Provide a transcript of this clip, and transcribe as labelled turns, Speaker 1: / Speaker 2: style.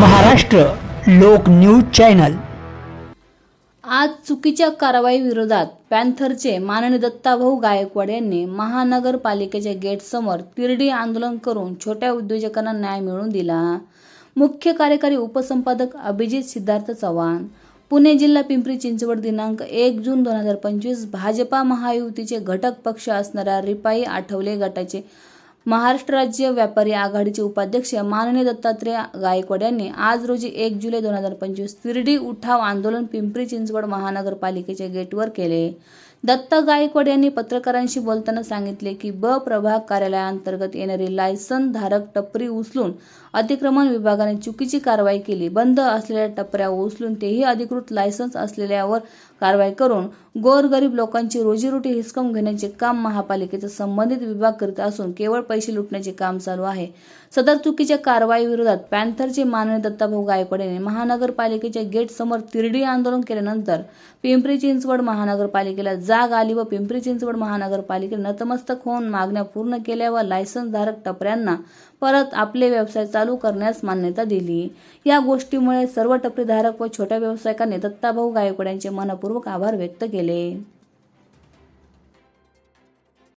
Speaker 1: महाराष्ट्र लोक news channel.
Speaker 2: आज चुकीच्या कारवाई विरोधात पॅन्थरचे माननीय दत्ताभाऊ गायकवाड यांनी महानगरपालिकेच्या गेटसमोर तिरडी आंदोलन करून छोट्या उद्योजकांना न्याय मिळवून दिला. मुख्य कार्यकारी उपसंपादक अभिजित सिद्धार्थ चव्हाण पुणे जिल्हा पिंपरी चिंचवड दिनांक एक जून दोन हजार पंचवीस भाजपा महायुतीचे घटक पक्ष असणाऱ्या रिपाई आठवले गटाचे महाराष्ट्र राज्य व्यापारी आघाडीचे उपाध्यक्ष माननीय दत्तात्रय गायकवाड यांनी आज रोजी एक जुलै दोन हजार पंचवीस तिरडी उठाव आंदोलन पिंपरी चिंचवड महानगरपालिकेच्या गेटवर केले. दत्ता गायकवाड यांनी पत्रकारांशी बोलताना सांगितले की ब प्रभाग कार्यालयाअंतर्गत येणारी लायसन धारक टपरी उचलून अतिक्रमण विभागाने चुकीची कारवाई केली. बंद असलेल्या टपऱ्या उचलून तेही अधिकृत लायसन्स असलेल्यावर कारवाई करून गोरगरीब लोकांची रोजीरोटी हिसकावून घेण्याचे काम महापालिकेचा संबंधित विभाग करीत असून केवळ पैसे लुटण्याचे काम चालू आहे. सदर चुकीच्या कारवाई विरोधात पॅन्थरचे माननीय दत्ताभाऊ गायकवाड यांनी महानगरपालिकेच्या गेट समोर तिरडी आंदोलन केल्यानंतर पिंपरी चिंचवड महानगरपालिकेला जाग आली व पिंपरी चिंचवड महानगरपालिकेने नतमस्तक होऊन मागण्या पूर्ण केल्या व लायसन्सधारक टपऱ्यांना परत आपले व्यवसाय चालू करण्यास मान्यता दिली. या गोष्टीमुळे सर्व टपरीधारक व छोट्या व्यावसायिकांनी दत्ताभाऊ गायकवाड यांचे मनपूर्वक आभार व्यक्त केले.